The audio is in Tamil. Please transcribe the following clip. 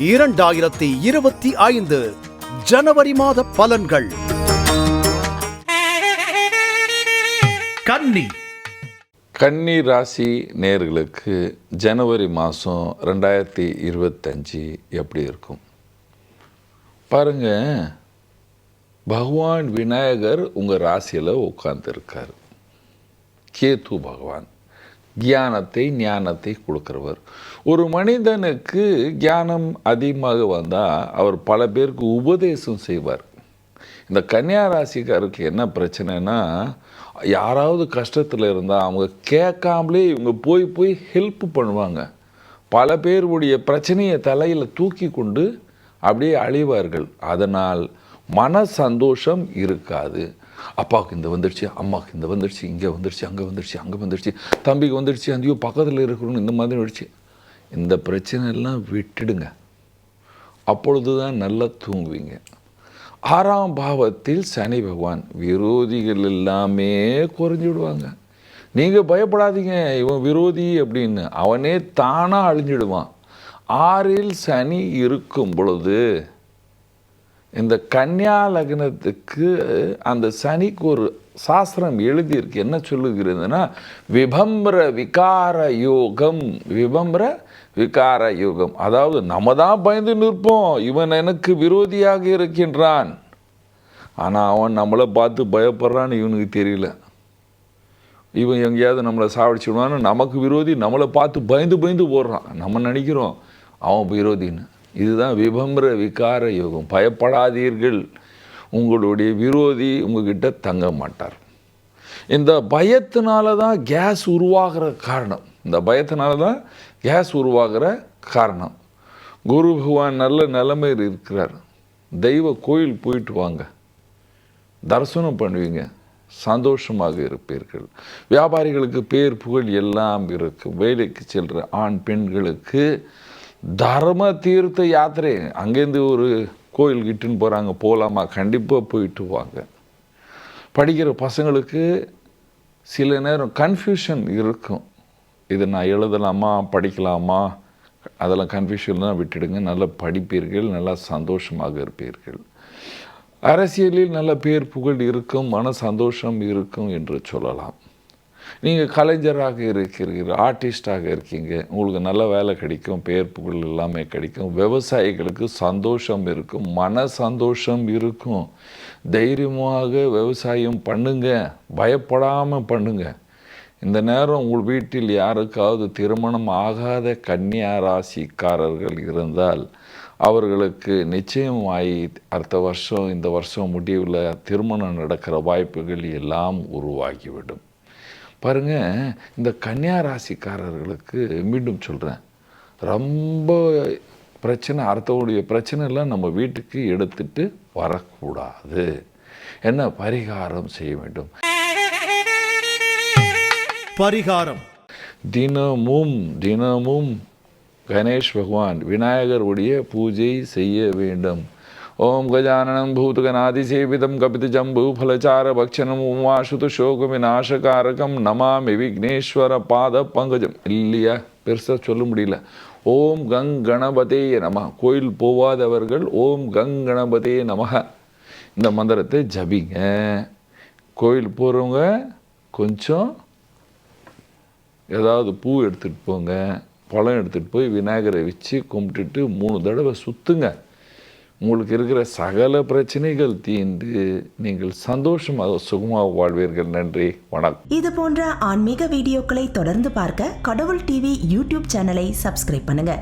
இரண்டாயிரத்தி இருபத்தி ஐந்து ஜனவரி மாத பலன்கள். கன்னி. கன்னி ராசி நேர்களுக்கு ஜனவரி மாதம் ரெண்டாயிரத்தி இருபத்தஞ்சி எப்படி இருக்கும்? பாருங்க பகவான் விநாயகர் உங்கள் ராசியில் உட்கார்ந்துருக்கார். கேத்து பகவான். ஞானத்தை ஞானத்தை கொடுக்குறவர். ஒரு மனிதனுக்கு ஞானம் அதிகமாக வந்தால் அவர் பல பேருக்கு உபதேசம் செய்வார். இந்த கன்னியா ராசிக்காருக்கு என்ன பிரச்சனைனா யாராவது கஷ்டத்தில் இருந்தால் அவங்க கேட்காமலே இவங்க போய் போய் ஹெல்ப் பண்ணுவாங்க. பல பேருடைய பிரச்சனையை தலையில் தூக்கி கொண்டு அப்படியே அழிவார்கள். அதனால் மன சந்தோஷம் இருக்காது. அப்பாவுக்கு இந்த வந்துடுச்சு அம்மாவுக்கு இந்த வந்துடுச்சு இங்கே வந்துடுச்சு அங்கே வந்துடுச்சு அங்கே வந்துடுச்சு தம்பிக்கு வந்துடுச்சு அங்கேயோ பக்கத்தில் இருக்கிறவங்க இந்த மாதிரி வந்துடுச்சு இந்த பிரச்சனையெல்லாம் விட்டுடுங்க. அப்பொழுது தான் நல்லா தூங்குவீங்க. ஆறாம் பாவத்தில் சனி பகவான் விரோதிகள் எல்லாமே குறைஞ்சி விடுவாங்க. நீங்கள் பயப்படாதீங்க இவன் விரோதி அப்படின்னு. அவனே தானாக அழிஞ்சிடுவான். ஆறில் சனி இருக்கும் பொழுது இந்த கன்னியா லக்னத்துக்கு அந்த சனிக்கு ஒரு சாஸ்திரம் எழுதியிருக்கு. என்ன சொல்லுகிறதுனா விபம்ர விகார யோகம் விபம்ர விகார யோகம். அதாவது நம்ம தான் பயந்து நிற்போம். இவன் எனக்கு விரோதியாக இருக்கின்றான். ஆனால் அவன் நம்மளை பார்த்து பயப்படுறான்னு இவனுக்கு தெரியல. இவன் எங்கேயாவது நம்மளை சாவடிச்சுடுவான்னு நமக்கு விரோதி நம்மளை பார்த்து பயந்து பயந்து போடுறான் நம்ம நினைக்கிறோம் அவன் விரோதின்னு. இதுதான் விபம்ர விகார யோகம். பயப்படாதீர்கள். உங்களுடைய விரோதி உங்ககிட்ட தங்க மாட்டார். இந்த பயத்தினால தான் கேஸ் உருவாகிற காரணம். இந்த பயத்தினால தான் கேஸ் உருவாகிற காரணம். குரு பகவான் நல்ல நிலைமையில் இருக்கிறார். தெய்வ கோயில் போயிட்டு வாங்க. தரிசனம் பண்ணுவீங்க. சந்தோஷமாக இருப்பீர்கள். வியாபாரிகளுக்கு பேர் புகழ் எல்லாம் இருக்கும். வேலைக்கு செல்கிற ஆண் பெண்களுக்கு தர்ம தீர்த்த யாத்திரை. அங்கேருந்து ஒரு கோயில் கிட்டுன்னு போகிறாங்க போகலாமா கண்டிப்பாக போயிட்டு வாங்க. படிக்கிற பசங்களுக்கு சில நேரம் கன்ஃபியூஷன் இருக்கும். இது நான் எழுதலாமா? படிக்கலாமா? அதெல்லாம் கன்ஃபியூஷன்லாம் விட்டுடுங்க. நல்லா படிப்பீர்கள் நல்லா சந்தோஷமாக இருப்பீர்கள். அரசியலில் நல்ல பேர் புகழ் இருக்கும் மன சந்தோஷம் இருக்கும் என்று சொல்லலாம். நீங்கள் கலைஞராக இருக்கிறீர்கள் ஆர்டிஸ்டாக இருக்கீங்க. உங்களுக்கு நல்ல வேலை கிடைக்கும் பேர் புகழ் எல்லாமே கிடைக்கும். விவசாயிகளுக்கு சந்தோஷம் இருக்கும் மன சந்தோஷம் இருக்கும். தைரியமாக விவசாயம் பண்ணுங்க பயப்படாமல் பண்ணுங்க. இந்த நேரம் உங்கள் வீட்டில் யாருக்காவது திருமணம் ஆகாத கன்னியா ராசிக்காரர்கள் இருந்தால் அவர்களுக்கு நிச்சயமாகி அடுத்த வருஷம் இந்த வருஷம் முடிவில் திருமணம் நடக்கிற வாய்ப்புகள் எல்லாம் உருவாகிவிடும். பாருங்க இந்த கன்னியா ராசிக்காரர்களுக்கு மீண்டும் சொல்கிறேன் ரொம்ப பிரச்சனை அடுத்தவருடைய பிரச்சனை எல்லாம் நம்ம வீட்டுக்கு எடுத்துட்டு வரக்கூடாது. என்ன? பரிகாரம் செய்ய வேண்டும். பரிகாரம். தினமும் தினமும் கணேஷ் பகவான் விநாயகருடைய பூஜை செய்ய வேண்டும். ஓம் கஜானனம் பூதகநாதிசேவிதம் கபித ஜம்பு ஃபலச்சார பக்ஷணம் உமாசுது சோக நாசகாரகம் நமாமி விக்னேஸ்வர பாத பங்கஜம் இல்லையா? பெருசாக சொல்ல முடியல. ஓம் கங் கணபதே நம கோயில் போவாதவர்கள் ஓம் கங் கணபதே நமக இந்த மந்திரத்தை ஜபிங்க. கோயில் போகிறவங்க கொஞ்சம் ஏதாவது பூ எடுத்துகிட்டு போங்க. பழம் எடுத்துகிட்டு போய் விநாயகரை வச்சு கும்பிட்டுட்டு மூணு தடவை சுற்றுங்க உங்களுக்கு இருக்கிற சகல பிரச்சனைகள் தீர்ந்து நீங்கள் சந்தோஷமாக சுகமாக வாழ்வீர்கள். நன்றி. வணக்கம். இது போன்ற ஆன்மீக வீடியோக்களை தொடர்ந்து பார்க்க கடவுள் டிவி யூடியூப் சேனலை சப்ஸ்கிரைப் பண்ணுங்க.